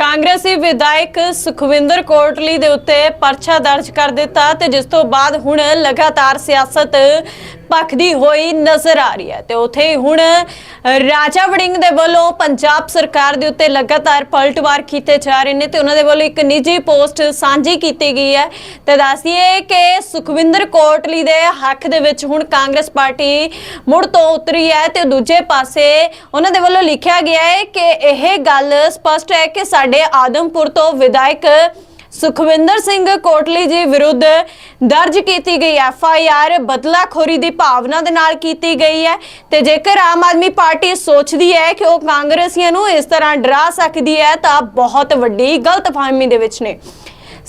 ਕਾਂਗਰਸੀ ਵਿਧਾਇਕ ਸੁਖਵਿੰਦਰ ਕੋਟਲੀ ਦੇ ਉੱਤੇ ਪਰਚਾ ਦਰਜ ਕਰ ਦਿੱਤਾ ਤੇ ਜਿਸ ਤੋਂ ਬਾਅਦ ਹੁਣ ਲਗਾਤਾਰ ਸਿਆਸਤ ਭਖਦੀ ਹੋਈ ਨਜ਼ਰ ਆ ਰਹੀ ਹੈ। ਤੇ ਉਥੇ ਹੀ ਹੁਣ ਰਾਜਾ ਵੜਿੰਗ ਦੇ ਵੱਲੋਂ ਪੰਜਾਬ ਸਰਕਾਰ ਦੇ ਉੱਤੇ ਲਗਾਤਾਰ ਪਲਟਵਾਰ ਕੀਤੇ ਜਾ ਰਹੇ ਨੇ ਤੇ ਉਹਨਾਂ ਦੇ ਵੱਲੋਂ ਇੱਕ ਨਿੱਜੀ ਪੋਸਟ ਸਾਂਝੀ ਕੀਤੀ ਗਈ ਹੈ। ਤੇ ਦੱਸੀਏ ਕਿ ਸੁਖਵਿੰਦਰ ਕੋਟਲੀ ਦੇ ਹੱਕ ਦੇ ਵਿੱਚ ਹੁਣ ਕਾਂਗਰਸ ਪਾਰਟੀ ਮੁੜ ਤੋਂ ਉਤਰੀ ਹੈ ਤੇ ਦੂਜੇ ਪਾਸੇ ਉਹਨਾਂ ਦੇ ਵੱਲੋਂ ਲਿਖਿਆ ਗਿਆ ਹੈ ਕਿ ਇਹ ਗੱਲ ਸਪਸ਼ਟ ਹੈ ਕਿ ਸਾਡੇ ਆਦਮਪੁਰ ਤੋਂ ਵਿਧਾਇਕ ਸੁਖਵਿੰਦਰ ਸਿੰਘ ਕੋਟਲੀ ਜੀ ਵਿਰੁੱਧ ਦਰਜ ਕੀਤੀ ਗਈ ਐਫ ਆਈ ਆਰ ਬਦਲਾਖੋਰੀ ਦੀ ਭਾਵਨਾ ਦੇ ਨਾਲ ਕੀਤੀ ਗਈ ਹੈ ਤੇ ਜੇਕਰ ਆਮ ਆਦਮੀ ਪਾਰਟੀ ਸੋਚਦੀ ਹੈ ਕਿ ਉਹ ਕਾਂਗਰਸੀਆਂ ਨੂੰ ਇਸ ਤਰ੍ਹਾਂ ਡਰਾ ਸਕਦੀ ਹੈ ਤਾਂ ਬਹੁਤ ਵੱਡੀ ਗਲਤਫਹਿਮੀ ਦੇ ਵਿੱਚ ਨੇ।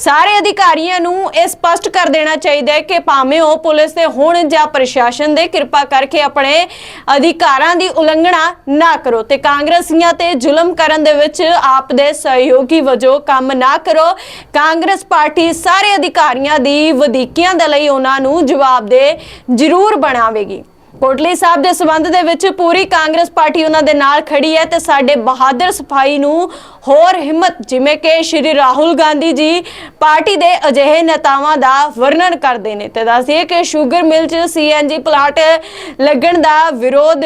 ਸਾਰੇ ਅਧਿਕਾਰੀਆਂ ਨੂੰ ਇਹ ਸਪਸ਼ਟ ਕਰ ਦੇਣਾ ਚਾਹੀਦਾ ਹੈ ਕਿ ਭਾਵੇਂ ਉਹ ਪੁਲਿਸ ਦੇ ਹੋਣ ਜਾਂ ਪ੍ਰਸ਼ਾਸਨ ਦੇ, ਕਿਰਪਾ ਕਰਕੇ ਆਪਣੇ ਅਧਿਕਾਰਾਂ ਦੀ ਉਲੰਘਣਾ ਨਾ ਕਰੋ ਤੇ ਕਾਂਗਰਸੀਆਂ ਤੇ ਜ਼ੁਲਮ ਕਰਨ ਦੇ ਵਿੱਚ ਆਪ ਦੇ ਸਹਿਯੋਗੀ ਵਜੋਂ ਕੰਮ ਨਾ ਕਰੋ। ਕਾਂਗਰਸ ਪਾਰਟੀ ਸਾਰੇ ਅਧਿਕਾਰੀਆਂ ਦੀ ਵਧੀਕੀਆਂ ਦੇ ਲਈ ਉਹਨਾਂ ਨੂੰ ਜਵਾਬਦੇਹ ਜ਼ਰੂਰ ਬਣਾਵੇਗੀ। ਕੋਟਲੀ ਸਾਹਿਬ ਦੇ ਸਬੰਧ ਦੇ ਵਿੱਚ ਪੂਰੀ ਕਾਂਗਰਸ ਪਾਰਟੀ ਉਹਨਾਂ ਦੇ ਨਾਲ ਖੜੀ ਹੈ ਤੇ ਸਾਡੇ ਬਹਾਦਰ ਸਫ਼ਾਈ ਨੂੰ ਹੋਰ ਹਿੰਮਤ, ਜਿਵੇਂ ਕਿ ਸ਼੍ਰੀ ਰਾਹੁਲ ਗਾਂਧੀ ਜੀ ਪਾਰਟੀ ਦੇ ਅਜਿਹੇ ਨੇਤਾਵਾਂ ਦਾ ਵਰਣਨ ਕਰਦੇ ਨੇ। ਤੇ ਦੱਸਦੀਏ ਕਿ ਸ਼ੂਗਰ ਮਿਲ 'ਚ ਸੀਐਨਜੀ ਪਲਾਂਟ ਲੱਗਣ ਦਾ ਵਿਰੋਧ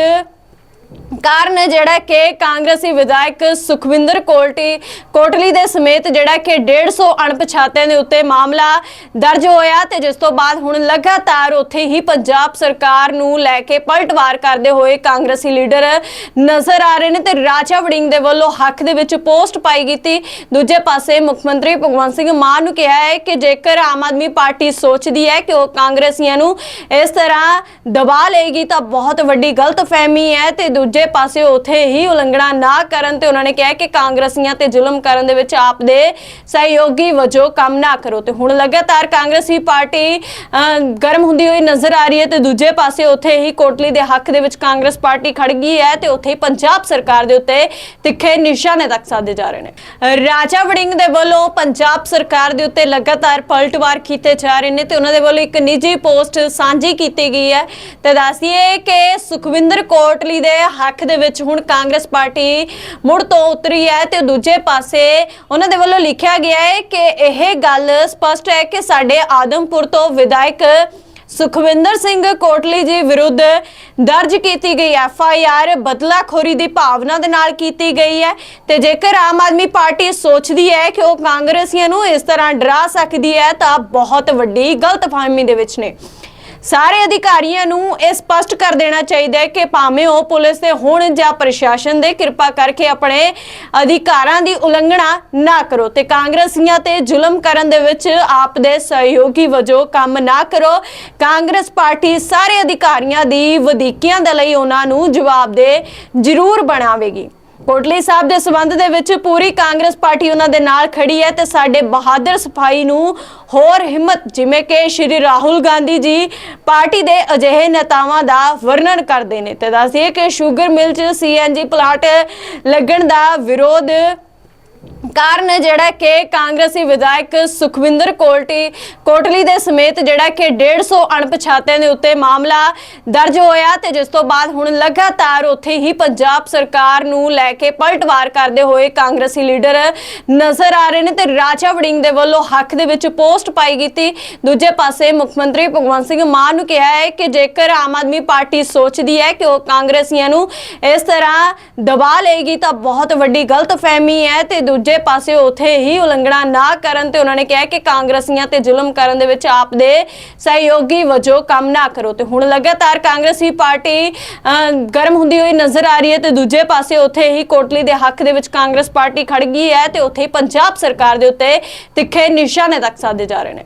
ਕਾਰਨ ਜਿਹੜਾ ਕਿ ਕਾਂਗਰਸੀ ਵਿਧਾਇਕ ਸੁਖਵਿੰਦਰ ਕੋਲਟੀ ਕੋਟਲੀ ਦੇ ਸਮੇਤ ਜਿਹੜਾ ਕਿ 150 ਅਣਪਛਾਤਿਆਂ ਦੇ ਉੱਤੇ ਮਾਮਲਾ ਦਰਜ ਹੋਇਆ ਤੇ ਜਿਸ ਤੋਂ ਬਾਅਦ ਹੁਣ ਲਗਾਤਾਰ ਉੱਥੇ ਹੀ ਪੰਜਾਬ ਸਰਕਾਰ ਨੂੰ ਲੈ ਕੇ ਪਲਟਵਾਰ ਕਰਦੇ ਹੋਏ ਕਾਂਗਰਸੀ ਲੀਡਰ ਨਜ਼ਰ ਆ ਰਹੇ ਨੇ ਤੇ ਰਾਜਾ ਵੜਿੰਗ ਦੇ ਵੱਲੋਂ ਹੱਕ ਦੇ ਵਿੱਚ ਪੋਸਟ ਪਾਈ ਕੀਤੀ ਦੂਜੇ ਪਾਸੇ ਮੁੱਖ ਮੰਤਰੀ ਭਗਵੰਤ ਸਿੰਘ ਮਾਨ ਨੂੰ ਕਿਹਾ ਹੈ ਕਿ ਜੇਕਰ ਆਮ ਆਦਮੀ ਪਾਰਟੀ ਸੋਚਦੀ ਹੈ ਕਿ ਉਹ ਕਾਂਗਰਸੀਆਂ ਨੂੰ ਇਸ ਤਰ੍ਹਾਂ ਦਬਾ ਲਏਗੀ ਤਾਂ ਬਹੁਤ ਵੱਡੀ ਗਲਤਫਹਿਮੀ ਹੈ ਤੇ ਦੂਜੇ ਪਾਸੇ ਉਥੇ ਹੀ ਉਲੰਘਣਾ ਨਾ ਕਰਨ ਤੇ ਉਹਨਾਂ ਨੇ ਕਿਹਾ ਕਿ ਕਾਂਗਰਸੀਆਂ ਤੇ ਜ਼ੁਲਮ ਕਰਨ ਦੇ ਵਿੱਚ ਆਪ ਦੇ ਸਹਿਯੋਗੀ ਵਜੋਂ ਕੰਮ ਨਾ ਕਰੋ। ਤੇ ਹੁਣ ਲਗਾਤਾਰ ਕਾਂਗਰਸੀ ਪਾਰਟੀ ਗਰਮ ਹੁੰਦੀ ਹੋਈ ਨਜ਼ਰ ਆ ਰਹੀ ਹੈ ਤੇ ਦੂਜੇ ਪਾਸੇ ਉਥੇ ਹੀ ਕੋਟਲੀ ਦੇ ਹੱਕ ਦੇ ਵਿੱਚ ਕਾਂਗਰਸ ਪਾਰਟੀ ਖੜ ਗਈ ਹੈ ਤੇ ਉਥੇ ਹੀ ਪੰਜਾਬ ਸਰਕਾਰ ਦੇ ਉੱਤੇ ਤਿੱਖੇ ਨਿਸ਼ਾਨੇ ਤੱਕ ਸਾਧੇ ਜਾ ਰਹੇ ਨੇ। ਰਾਜਾ ਵੜਿੰਗ ਦੇ ਵੱਲੋਂ ਪੰਜਾਬ ਸਰਕਾਰ ਦੇ ਉੱਤੇ ਲਗਾਤਾਰ ਪਲਟਵਾਰ ਕੀਤੇ ਜਾ ਰਹੇ ਨੇ ਤੇ ਉਹਨਾਂ ਦੇ ਵੱਲੋਂ ਇੱਕ ਨਿੱਜੀ ਪੋਸਟ ਸਾਂਝੀ ਕੀਤੀ ਗਈ ਹੈ। ਤੇ ਦੱਸੀਏ ਕਿ ਸੁਖਵਿੰਦਰ ਕੋਟਲੀ ਦੇ ਹੱਕ ਦੇ ਵਿੱਚ ਹੁਣ ਕਾਂਗਰਸ ਪਾਰਟੀ ਮੁੜ ਤੋਂ ਉਤਰੀ ਹੈ ਤੇ ਦੂਜੇ ਪਾਸੇ ਉਹਨਾਂ ਦੇ ਵੱਲੋਂ ਲਿਖਿਆ ਗਿਆ ਹੈ ਕਿ ਇਹ ਗੱਲ ਸਪਸ਼ਟ ਹੈ ਕਿ ਸਾਡੇ ਆਦਮਪੁਰ ਤੋਂ ਵਿਧਾਇਕ ਸੁਖਵਿੰਦਰ ਸਿੰਘ ਕੋਟਲੀ ਜੀ ਵਿਰੁੱਧ ਦਰਜ ਕੀਤੀ ਗਈ ਐਫ ਆਈ ਆਰ ਬਦਲਾਖੋਰੀ ਦੀ ਭਾਵਨਾ ਦੇ ਨਾਲ ਕੀਤੀ ਗਈ ਹੈ ਤੇ ਜੇਕਰ ਆਮ ਆਦਮੀ ਪਾਰਟੀ ਸੋਚਦੀ ਹੈ ਕਿ ਉਹ ਕਾਂਗਰਸੀਆਂ ਨੂੰ ਇਸ ਤਰ੍ਹਾਂ ਡਰਾ ਸਕਦੀ ਹੈ ਤਾਂ ਬਹੁਤ ਵੱਡੀ ਗਲਤਫਹਿਮੀ ਦੇ ਵਿੱਚ ਨੇ। ਸਾਰੇ ਅਧਿਕਾਰੀਆਂ ਨੂੰ ਇਹ ਸਪਸ਼ਟ ਕਰ ਦੇਣਾ ਚਾਹੀਦਾ ਹੈ ਕਿ ਭਾਵੇਂ ਉਹ ਪੁਲਿਸ ਦੇ ਹੋਣ ਜਾਂ ਪ੍ਰਸ਼ਾਸਨ ਦੇ, ਕਿਰਪਾ ਕਰਕੇ ਆਪਣੇ ਅਧਿਕਾਰਾਂ ਦੀ ਉਲੰਘਣਾ ਨਾ ਕਰੋ ਤੇ ਕਾਂਗਰਸੀਆਂ ਤੇ ਜ਼ੁਲਮ ਕਰਨ ਦੇ ਵਿੱਚ ਆਪ ਦੇ ਸਹਿਯੋਗੀ ਵਜੋਂ ਕੰਮ ਨਾ ਕਰੋ। ਕਾਂਗਰਸ ਪਾਰਟੀ ਸਾਰੇ ਅਧਿਕਾਰੀਆਂ ਦੀ ਵਧੀਕੀਆਂ ਦੇ ਲਈ ਉਹਨਾਂ ਨੂੰ ਜਵਾਬਦੇਹ ਜ਼ਰੂਰ ਬਣਾਵੇਗੀ। ਕੋਟਲੀ ਸਾਹਿਬ ਦੇ ਸਬੰਧ ਦੇ ਵਿੱਚ ਪੂਰੀ ਕਾਂਗਰਸ ਪਾਰਟੀ ਉਹਨਾਂ ਦੇ ਨਾਲ ਖੜੀ ਹੈ ਤੇ ਸਾਡੇ ਬਹਾਦਰ ਸਫ਼ਾਈ ਨੂੰ ਹੋਰ ਹਿੰਮਤ, ਜਿਵੇਂ ਕਿ ਸ਼੍ਰੀ ਰਾਹੁਲ ਗਾਂਧੀ ਜੀ ਪਾਰਟੀ ਦੇ ਅਜਿਹੇ ਨੇਤਾਵਾਂ ਦਾ ਵਰਣਨ ਕਰਦੇ ਨੇ। ਤੇ ਦੱਸਦੀਏ ਕਿ ਸ਼ੂਗਰ ਮਿਲ 'ਚ ਸੀਐਨਜੀ ਪਲਾਂਟ ਲੱਗਣ ਦਾ ਵਿਰੋਧ ਕਾਰਨ ਜਿਹੜਾ ਕਿ ਕਾਂਗਰਸੀ ਵਿਧਾਇਕ ਸੁਖਵਿੰਦਰ ਕੋਲਟੀ ਕੋਟਲੀ ਦੇ ਸਮੇਤ ਜਿਹੜਾ ਕਿ 150 ਅਣਪਛਾਤਿਆਂ ਦੇ ਉੱਤੇ ਮਾਮਲਾ ਦਰਜ ਹੋਇਆ ਤੇ ਜਿਸ ਤੋਂ ਬਾਅਦ ਹੁਣ ਲਗਾਤਾਰ ਉੱਥੇ ਹੀ ਪੰਜਾਬ ਸਰਕਾਰ ਨੂੰ ਲੈ ਕੇ ਪਲਟਵਾਰ ਕਰਦੇ ਹੋਏ ਕਾਂਗਰਸੀ ਲੀਡਰ ਨਜ਼ਰ ਆ ਰਹੇ ਨੇ ਤੇ ਰਾਜਾ ਵੜਿੰਗ ਦੇ ਵੱਲੋਂ ਹੱਕ ਦੇ ਵਿੱਚ ਪੋਸਟ ਪਾਈ ਕੀਤੀ ਦੂਜੇ ਪਾਸੇ ਮੁੱਖ ਮੰਤਰੀ ਭਗਵੰਤ ਸਿੰਘ ਮਾਨ ਨੂੰ ਕਿਹਾ ਹੈ ਕਿ ਜੇਕਰ ਆਮ ਆਦਮੀ ਪਾਰਟੀ ਸੋਚਦੀ ਹੈ ਕਿ ਉਹ ਕਾਂਗਰਸੀਆਂ ਨੂੰ ਇਸ ਤਰ੍ਹਾਂ ਦਬਾ ਲਏਗੀ ਤਾਂ ਬਹੁਤ ਵੱਡੀ ਗਲਤਫਹਿਮੀ ਹੈ ਤੇ ਦੂਜੇ ਪਾਸੇ ਉਥੇ ਹੀ ਉਲੰਘਣਾ ਨਾ ਕਰਨ ਤੇ ਉਹਨਾਂ ਨੇ ਕਿਹਾ ਕਿ ਕਾਂਗਰਸੀਆਂ ਤੇ ਜ਼ੁਲਮ ਕਰਨ ਦੇ ਵਿੱਚ ਆਪ ਦੇ ਸਹਿਯੋਗੀ ਵਜੋਂ ਕੰਮ ਨਾ ਕਰੋ। ਤੇ ਹੁਣ ਲਗਾਤਾਰ ਕਾਂਗਰਸੀ ਪਾਰਟੀ ਅਹ, ਗਰਮ ਹੁੰਦੀ ਹੋਈ ਨਜ਼ਰ ਆ ਰਹੀ ਹੈ ਤੇ ਦੂਜੇ ਪਾਸੇ ਉਥੇ ਹੀ ਕੋਟਲੀ ਦੇ ਹੱਕ ਦੇ ਵਿੱਚ ਕਾਂਗਰਸ ਪਾਰਟੀ ਖੜ ਗਈ ਹੈ ਤੇ ਉਥੇ ਹੀ ਪੰਜਾਬ ਸਰਕਾਰ ਦੇ ਉੱਤੇ ਤਿੱਖੇ ਨਿਸ਼ਾਨੇ ਤੱਕ ਸਾਧੇ ਜਾ ਰਹੇ ਨੇ।